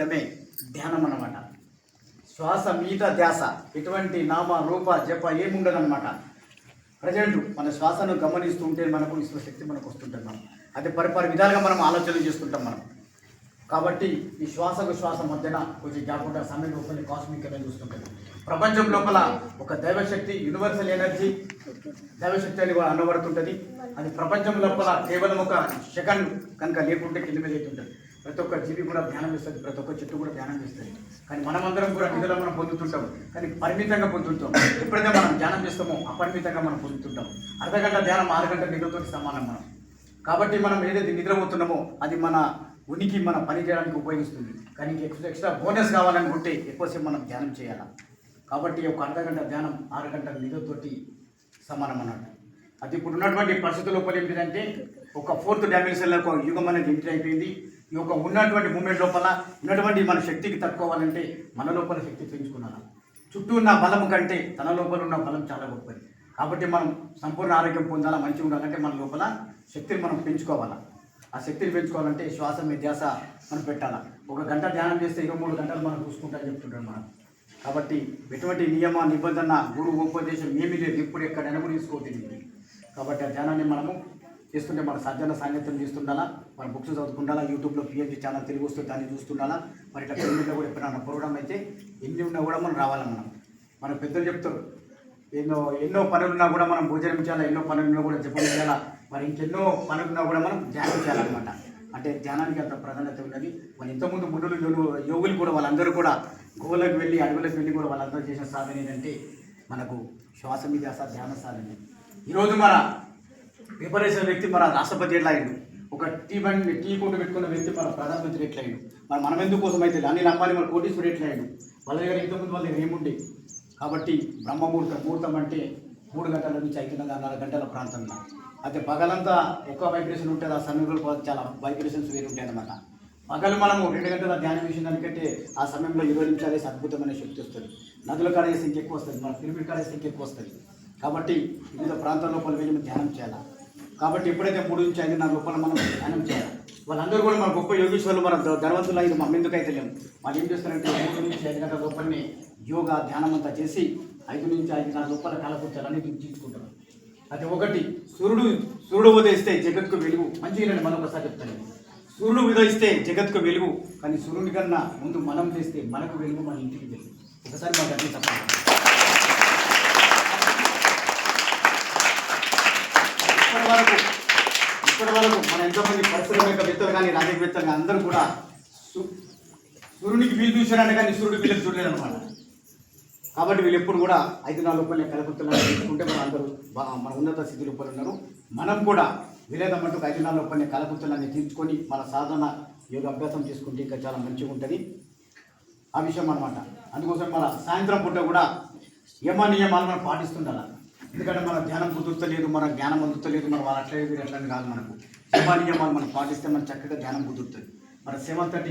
మే ధ్యానం అన్నమాట. శ్వాస మీద ధ్యాస ఎటువంటి నామ రూప జప ఏముండదు అనమాట ప్రజెంట్ మన శ్వాసను గమనిస్తూ ఉంటే మనకు విశ్వశక్తి మనకు వస్తుంటుంది మనం. అది పరిపరి విధాలుగా మనం ఆలోచనలు చేస్తుంటాం మనం. కాబట్టి ఈ శ్వాసకు శ్వాస మధ్యన కొంచెం జాగ్రత్త సమయం లోపల కాస్మిక్ అనేది చూస్తుంటుంది ప్రపంచం లోపల ఒక దైవశక్తి యూనివర్సల్ ఎనర్జీ దైవశక్తి అని కూడా అనబడుతుంటుంది. అది ప్రపంచం లోపల కేవలం ఒక సెకండ్ కనుక లేకుంటే కింద మీద అవుతుంటుంది ప్రతి ఒక్క జీవి కూడా ధ్యానం చేస్తుంది ప్రతి ఒక్క చెట్టు కూడా ధ్యానం చేస్తుంది. కానీ మనమందరం కూడా నిధులు మనం పొందుతుంటాం. కానీ పరిమితంగా పొందుతుంటాం. ఎప్పుడైతే మనం ధ్యానం చేస్తామో అపరిమితంగా మనం పొందుతుంటాం. అర్ధగంట ధ్యానం ఆరు గంటల నిధులతో సమానం మనం. కాబట్టి మనం ఏదైతే నిద్రపోతున్నామో అది మన ఉనికి మన పని చేయడానికి ఉపయోగిస్తుంది. కానీ ఎక్స్ట్రా ఎక్స్ట్రా బోనస్ కావాలనుకుంటే ఎక్కువసేపు మనం ధ్యానం చేయాలి? కాబట్టి ఒక అర్ధగంట ధ్యానం ఆరు గంటల నిధులతోటి సమానం అన్నట్టు. అది ఇప్పుడు ఉన్నటువంటి పరిస్థితుల లోపల ఏంటిదంటే ఒక ఫోర్త్ డైమెన్షన్లో ఒక యుగం అనేది ఎంట్రీ అయిపోయింది. ఈ యొక్క ఉన్నటువంటి మూమెంట్ లోపల ఉన్నటువంటి మన శక్తికి తట్టుకోవాలంటే మన లోపల శక్తి పెంచుకున్నాను చుట్టూ ఉన్న బలం కంటే తన లోపల ఉన్న బలం చాలా గొప్పది. కాబట్టి మనం సంపూర్ణ ఆరోగ్యం పొందాలా మంచిగా ఉండాలంటే మన లోపల శక్తిని మనం పెంచుకోవాలా. ఆ శక్తిని పెంచుకోవాలంటే శ్వాస మీద ధ్యాస మనం పెట్టాలా. ఒక గంట ధ్యానం చేస్తే ఇరవై మూడు గంటలు మనం చూసుకుంటా చెప్తుంటాం మనం. కాబట్టి ఎటువంటి నియమ నిబంధన గురువు ఉపదేశం ఏమీ లేదు. ఎప్పుడు ఎక్కడైనా కూడా తీసుకోవద్దు కాబట్టి ఆ ధ్యానాన్ని మనము చేస్తుంటే మన సజ్జన సాంగత్యం చేస్తుండాలా మన బుక్స్ చదువుకుండాలా యూట్యూబ్లో పిహెచ్డి ఛానల్ తెలుగు వస్తే దాన్ని చూస్తుండాలా మరి ఇట్లా పెళ్ళిలో కూడా ఎప్పుడైనా ప్రోగ్రామ్ అయితే ఎన్ని ఉన్నా కూడా మనం రావాలి మనం. మన పెద్దలు చెప్తారు ఎన్నో ఎన్నో పనులున్నా కూడా మనం భోజనం చేయాలా ఎన్నో పనులున్నా కూడా జపం చేయాలా మరి ఇంకెన్నో పనులున్నా కూడా మనం ధ్యానం చేయాలన్నమాట. అంటే ధ్యానానికి అంత ప్రాధాన్యత ఉన్నది. మరి ఇంతకుముందు మునులు యోగులు కూడా వాళ్ళందరూ కూడా గోవులకు వెళ్ళి అడవులకు వెళ్ళి కూడా వాళ్ళందరూ చేసిన సాధన ఏంటంటే మనకు శ్వాస మీద ధ్యాన సాధన. ఈరోజు మన విపరీత వ్యక్తి మన రాష్ట్రపతి ఎట్లా అయ్యిండు ఒక టీ బండి టీ కొట్టు పెట్టుకున్న వ్యక్తి మన ప్రధానమంత్రి ఎట్లా అయ్యిండు మరి మనం ఎందుకు కోసం అయితే అనిల్ అంబానీ మన కోటీశ్వరుడు ఎట్లా అయ్యిండు వాళ్ళ దగ్గర ఇంతకుముందు వాళ్ళ దగ్గర ఏముండే? కాబట్టి బ్రహ్మముహూర్తం ముహూర్తం అంటే మూడు గంటల నుంచి ఐదు నాలుగు గంటల ప్రాంతంలో. అయితే పగలంతా ఒక్క వైబ్రేషన్ ఉంటుంది ఆ సమయంలో చాలా వైబ్రేషన్స్ వేరు ఉంటాయి అన్నమాట. పగలు మనము రెండు గంటల ధ్యానం చేసిన దానికంటే ఆ సమయంలో ఇరవై నిమిషాలు అద్భుతమైన శక్తి వస్తుంది. నదుల కాడ వేసి ఇంకెక్కువ వస్తుంది మన పిరమిడ్ కాడ వేసి ఇంకెక్కువ వస్తుంది. కాబట్టి వివిధ ప్రాంతాల లోపల వెళ్ళి ధ్యానం చేయాలి? కాబట్టి ఎప్పుడైతే మూడు నుంచి ఐదున్నర లోపల మనం ధ్యానం చేయాలి. వాళ్ళందరూ కూడా మన గొప్ప యోగేశ్వరులు మన ధ- ధనవంతులు అయింది మనం ఎందుకైతే లేము వాళ్ళు ఏం చేస్తారంటే మూడు నుంచి ఐదు గంటల రూపాయలని యోగా ధ్యానం అంతా చేసి ఐదు నుంచి ఐదున్నర లోపల కాలకృత్యాలన్నీ తీసుకుంటారు. అది ఒకటి సూర్యుడు సూర్యుడు ఉదయిస్తే జగత్కు వెలుగు. మంచిగా మనం ఒకసారి చెప్తాను. సూర్యుడు ఉదయిస్తే జగత్కు వెలుగు. కానీ సూర్యుడి కన్నా ముందు మనం చేస్తే మనకు వెలుగు మన ఇంటికి వెలుగు. ఒకసారి మాకు అన్ని చెప్పాలి ఇప్పటి వరకు ఇప్పటి వరకు మన ఎంతోమంది పరిశ్రమికవేత్తలు కానీ రాజకీయవేత్తలు కానీ అందరూ కూడా సూర్యునికి వీలు చూశారంటే కానీ సూర్యుడు వీళ్ళకి చూడలేదు అనమాట కాబట్టి వీళ్ళు ఎప్పుడు కూడా ఐదు నాలుగు రూపాయలు కలపత్తులను తీసుకుంటే మన అందరూ మన ఉన్నత స్థితి రూపాయలు ఉన్నారు. మనం కూడా వీలేదమ్మంటూ ఐదు నాలుగు రూపాయలు కలపత్తులన్నీ తీర్చుకొని మన సాధన యోగ అభ్యాసం చేసుకుంటే ఇంకా చాలా మంచిగా ఉంటుంది. ఆ విషయం అనమాట అందుకోసం మన సాయంత్రం పూట కూడా యమ నియమాలు మనం పాటిస్తుండాలి. ఎందుకంటే మన ధ్యానం కుదురుతలేదు మన జ్ఞానం అందుతలేదు మన వాళ్ళు అట్లా వీరు కాదు మనకు. యమ నియమాలు మనం పాటిస్తే మనం చక్కగా ధ్యానం కుదురుతుంది. మన సెవెన్ థర్టీ